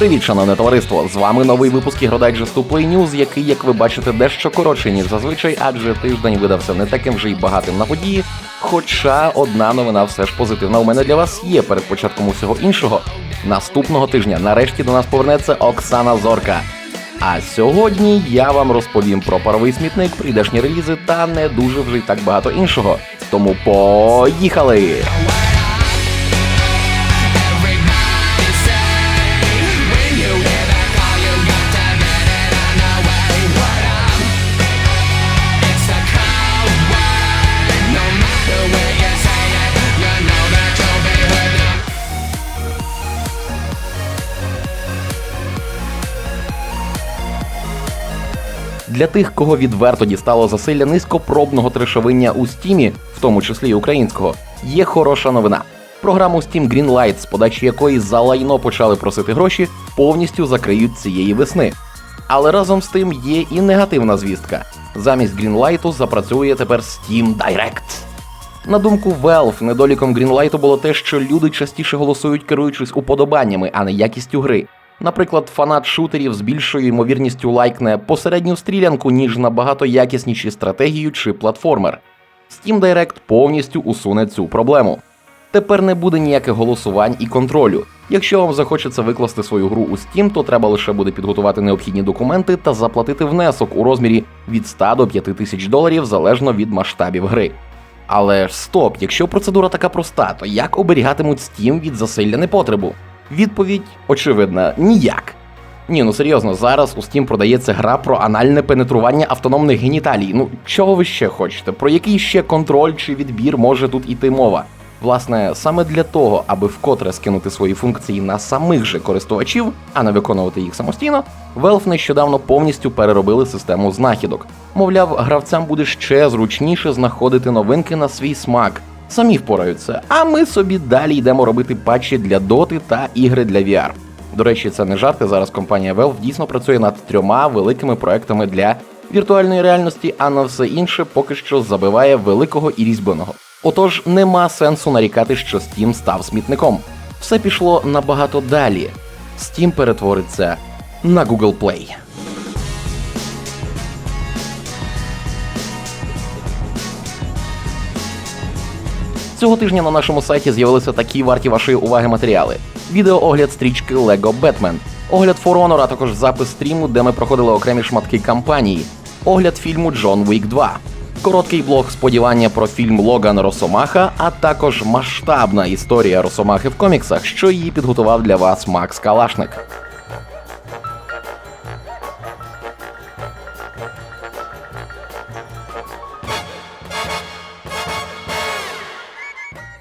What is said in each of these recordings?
Привіт, шановне товариство! З вами новий випуск ігродайджесту Play News, який, як ви бачите, дещо коротший, ніж зазвичай, адже тиждень видався не таким вже й багатим на події. Хоча одна новина все ж позитивна у мене для вас є перед початком усього іншого. Наступного тижня нарешті до нас повернеться Оксана Зорка. А сьогодні я вам розповім про паровий смітник, прийдешні релізи та не дуже вже й так багато іншого. Тому поїхали! Для тих, кого відверто дістало засилля низькопробного трешовиння у стімі, в тому числі й українського, є хороша новина. Програму Steam Greenlight, з подачі якої за лайно почали просити гроші, повністю закриють цієї весни. Але разом з тим є і негативна звістка. Замість Greenlight запрацює тепер Steam Direct. На думку Valve, недоліком Greenlight було те, що люди частіше голосують, керуючись уподобаннями, а не якістю гри. Наприклад, фанат шутерів з більшою ймовірністю лайкне посередню стрілянку, ніж набагато якісніші стратегію чи платформер. Steam Direct повністю усуне цю проблему. Тепер не буде ніяких голосувань і контролю. Якщо вам захочеться викласти свою гру у Steam, то треба лише буде підготувати необхідні документи та заплатити внесок у розмірі від 100 до 5 тисяч доларів залежно від масштабів гри. Але ж стоп, якщо процедура така проста, то як оберігатимуть Steam від засилля непотребу? Відповідь очевидна ніяк. Ні, ну серйозно, зараз у Steam продається гра про анальне пенетрування автономних геніталій. Ну чого ви ще хочете? Про який ще контроль чи відбір може тут іти мова? Власне, саме для того, аби вкотре скинути свої функції на самих же користувачів, а не виконувати їх самостійно, Valve нещодавно повністю переробили систему знахідок. Мовляв, гравцям буде ще зручніше знаходити новинки на свій смак. Самі впораються, а ми собі далі йдемо робити патчі для доти та ігри для VR. До речі, це не жарти. Зараз компанія Valve дійсно працює над трьома великими проектами для віртуальної реальності, а на все інше поки що забиває великого і різьбленого. Отож, нема сенсу нарікати, що Steam став смітником. Все пішло набагато далі. Steam перетвориться на Google Play. Цього тижня на нашому сайті з'явилися такі варті вашої уваги матеріали: відеоогляд стрічки Lego Batman, огляд For Honor, а також запис стріму, де ми проходили окремі шматки кампанії, огляд фільму John Wick 2, короткий блог сподівання про фільм Логан Росомаха, а також масштабна історія Росомахи в коміксах, що її підготував для вас Макс Калашник.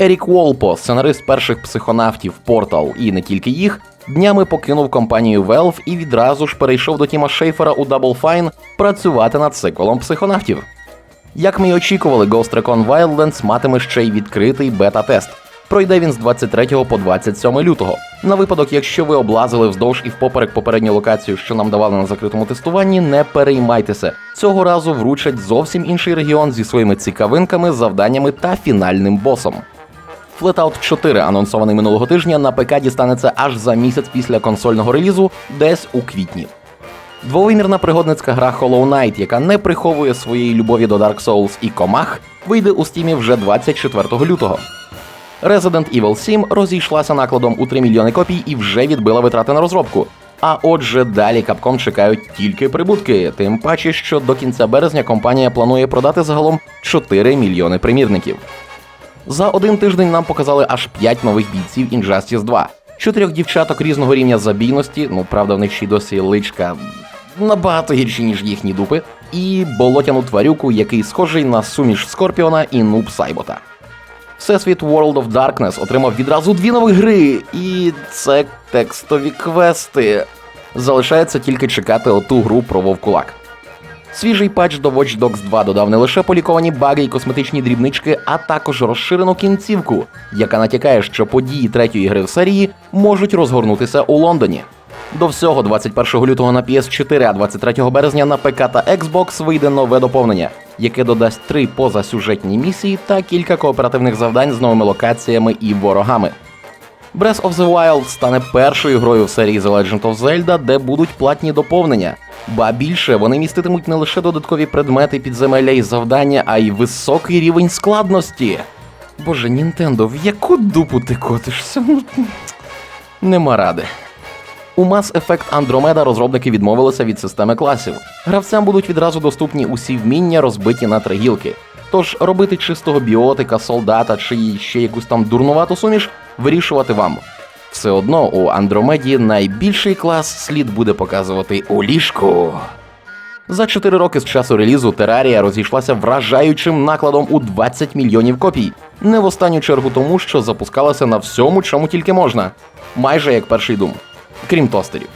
Ерік Волпо, сценарист перших психонавтів Portal і не тільки їх, днями покинув компанію Valve і відразу ж перейшов до Тіма Шейфера у Double Fine працювати над сиквелом психонавтів. Як ми й очікували, Ghost Recon Wildlands матиме ще й відкритий бета-тест. Пройде він з 23 по 27 лютого. На випадок, якщо ви облазили вздовж і впоперек попередню локацію, що нам давали на закритому тестуванні, не переймайтеся. Цього разу вручать зовсім інший регіон зі своїми цікавинками, завданнями та фінальним босом. Flatout 4, анонсований минулого тижня, на ПК дістанеться аж за місяць після консольного релізу, десь у квітні. Двовимірна пригодницька гра Hollow Knight, яка не приховує своєї любові до Dark Souls і комах, вийде у стімі вже 24 лютого. Resident Evil 7 розійшлася накладом у 3 мільйони копій і вже відбила витрати на розробку. А отже, далі Capcom чекають тільки прибутки, тим паче, що до кінця березня компанія планує продати загалом 4 мільйони примірників. За один тиждень нам показали аж 5 нових бійців Injustice 2. Чотирьох дівчаток різного рівня забійності, ну правда, в них ще й досі личка набагато гірші, ніж їхні дупи, і болотяну тварюку, який схожий на суміш Скорпіона і Нуб Сайбота. Всесвіт World of Darkness отримав відразу дві нові гри, і це текстові квести. Залишається тільки чекати оту гру про Вовкулак. Свіжий патч до Watch Dogs 2 додав не лише поліковані баги і косметичні дрібнички, а також розширену кінцівку, яка натякає, що події третьої гри в серії можуть розгорнутися у Лондоні. До всього, 21 лютого на PS4, а 23 березня на ПК та Xbox вийде нове доповнення, яке додасть три позасюжетні місії та кілька кооперативних завдань з новими локаціями і ворогами. Breath of the Wild стане першою грою в серії The Legend of Zelda, де будуть платні доповнення. Ба більше вони міститимуть не лише додаткові предмети, підземелля і завдання, а й високий рівень складності. Боже, Нінтендо, в яку дупу ти котишся? Ну, Нема ради. У Mass Effect Andromeda розробники відмовилися від системи класів. Гравцям будуть відразу доступні усі вміння, розбиті на три гілки. Тож робити чистого біотика, солдата чи ще якусь там дурнувату суміш вирішувати вам. Все одно у Андромеді найбільший клас слід буде показувати у ліжку. За 4 роки з часу релізу Терарія розійшлася вражаючим накладом у 20 мільйонів копій. Не в останню чергу тому, що запускалася на всьому, чому тільки можна. Майже як перший дум. Крім тостерів.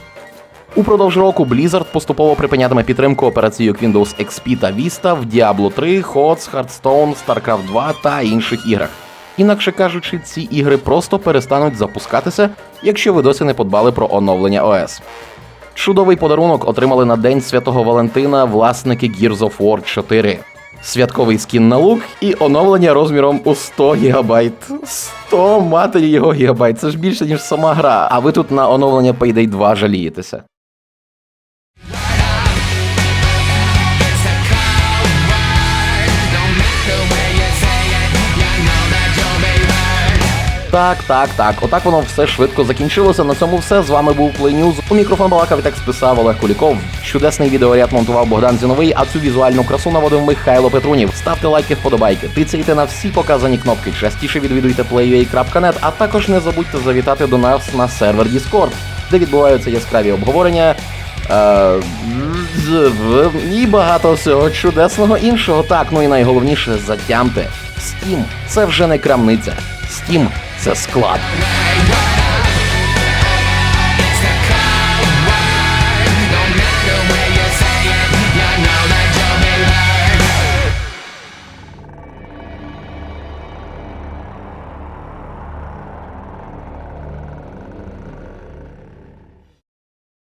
Упродовж року Blizzard поступово припинятиме підтримку операційок Windows XP та Vista в Diablo 3, HOTS, Hearthstone, StarCraft 2 та інших іграх. Інакше кажучи, ці ігри просто перестануть запускатися, якщо ви досі не подбали про оновлення ОС. Чудовий подарунок отримали на День Святого Валентина власники Gears of War 4. Святковий скін на лук і оновлення розміром у 100 ГБ. 100 матері його гігабайт, це ж більше, ніж сама гра. А ви тут на оновлення Payday 2 жалієтеся. Так, так, так. Отак воно все швидко закінчилося. На цьому все. З вами був Play News. У мікрофон балакав і текст писав Олег Куліков. Чудесний відеоряд монтував Богдан Зіновий, а цю візуальну красу наводив Михайло Петрунів. Ставте лайки, вподобайки, тицяйте на всі показані кнопки. Частіше відвідуйте playua.net, а також не забудьте завітати до нас на сервер Discord, де відбуваються яскраві обговорення. Е, і багато всього чудесного іншого. Так, ну і найголовніше затямте. Steam – це вже не крамниця. Steam – це склад.